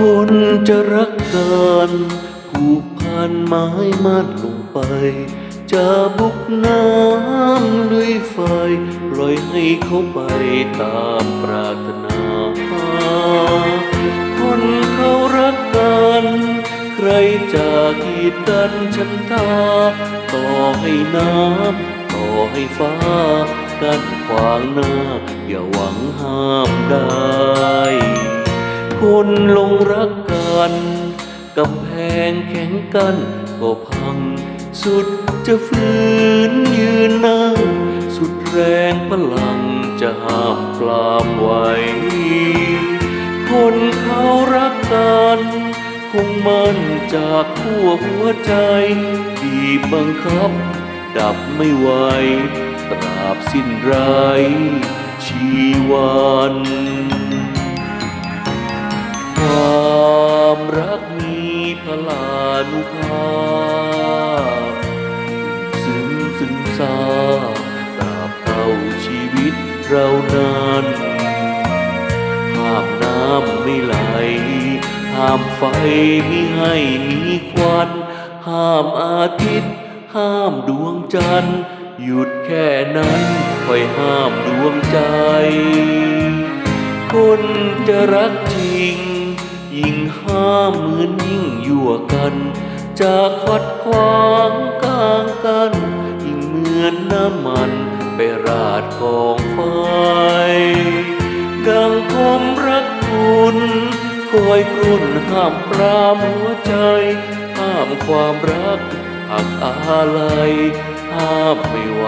คนจะรักกันผูกพันไม้มัดลงไป จะบุกน้ำลุยไฟปล่อยให้เขาไปตามปรารถนาคนเขารักกัน ใครจะกีดกันฉันทาต่อให้น้ำต่อให้ฟ้ากันขวางหน้า อย่าหวังห้ามได้ คนลงรักกันกำแพงแข็งกันก็พัง สุดจะฝืนยืนนั่ง สุดแรงพลังจะห้ามปรามไว้คนเขารักกันคงมันจากขั้วหัวใจบีบบังคับ ดับไม่ไหวตราบสิ้นไรชีวัน ความรักมีพลานุภาพซึ้งซึ้งซาตราบเท่าชีวิตเรานั้นห้ามน้ำไม่ไหลห้ามไฟมิให้มีควัน ห้ามอาทิตย์ ห้ามดวงจันทร์หยุดแค่นั้นคอยห้ามดวงใจ คนจะรักจริง ยิ่งห้ามเหมือนยิ่งยั่วกันจะขัดขวางกลางกัน ยิ่งเหมือนน้ำมันไปราดกองไฟ ดังผมรักคุณคอยกรุ่นห้ามปรามหัวใจ ห้ามความรักหักอะไรห้ามไม่ไหว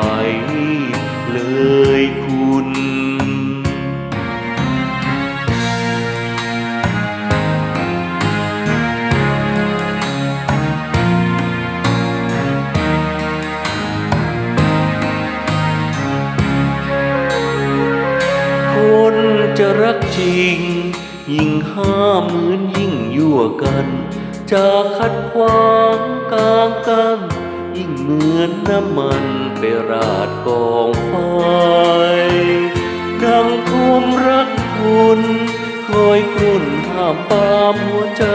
จะรักจริง ยิ่งห้ามเหมือนยิ่งยั่วกัน จะขัดขวางกลางกัน ยิ่งเหมือนน้ำมันไปราดกองไฟดังควมรักคุณคอยกรุ่นห้ามปามหัวใจ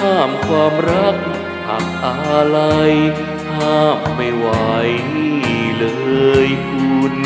ห้ามความรักหักอะไรห้ามไม่ไหวเลยคุณ